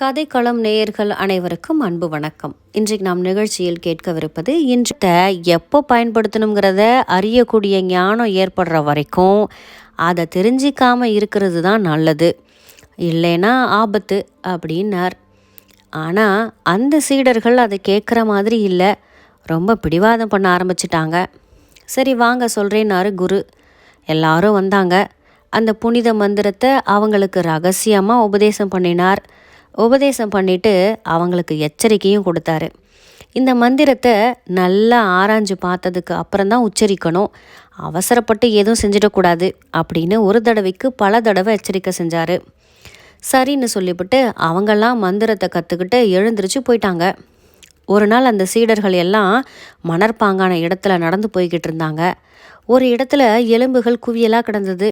கதைக்களம் நேயர்கள் அனைவருக்கும் அன்பு வணக்கம். இன்றைக்கு நாம் நிகழ்ச்சியில் கேட்கவிருப்பது இன்றைய எப்போ பயன்படுத்தணுங்கிறத அறியக்கூடிய ஞானம் ஏற்படுற வரைக்கும் அதை தெரிஞ்சிக்காமல் இருக்கிறது தான் நல்லது. இல்லைன்னா ஆபத்து அப்படின்னார். ஆனால் அந்த சீடர்கள் அதை கேட்குற மாதிரி இல்லை. ரொம்ப பிடிவாதம் பண்ண ஆரம்பிச்சிட்டாங்க. சரி வாங்க சொல்கிறேன்னாரு குரு. எல்லாரும் வந்தாங்க. அந்த புனித மந்திரத்தை அவங்களுக்கு ரகசியமாக உபதேசம் பண்ணினார். உபதேசம் பண்ணிட்டு அவங்களுக்கு எச்சரிக்கையும் கொடுத்தாரு. இந்த மந்திரத்தை நல்லா ஆராய்ஞ்சு பார்த்ததுக்கு அப்புறம்தான் உச்சரிக்கணும். அவசரப்பட்டு எதுவும் செஞ்சிடக்கூடாது அப்படின்னு ஒரு தடவைக்கு பல தடவை எச்சரிக்கை செஞ்சார். சரின்னு சொல்லிவிட்டு அவங்கெல்லாம் மந்திரத்தை கற்றுக்கிட்டு எழுந்திரிச்சு போயிட்டாங்க. ஒரு நாள் அந்த சீடர்கள் எல்லாம் மணற்பாங்கான இடத்துல நடந்து போய்கிட்டு இருந்தாங்க. ஒரு இடத்துல எலும்புகள் குவியலாக கிடந்தது.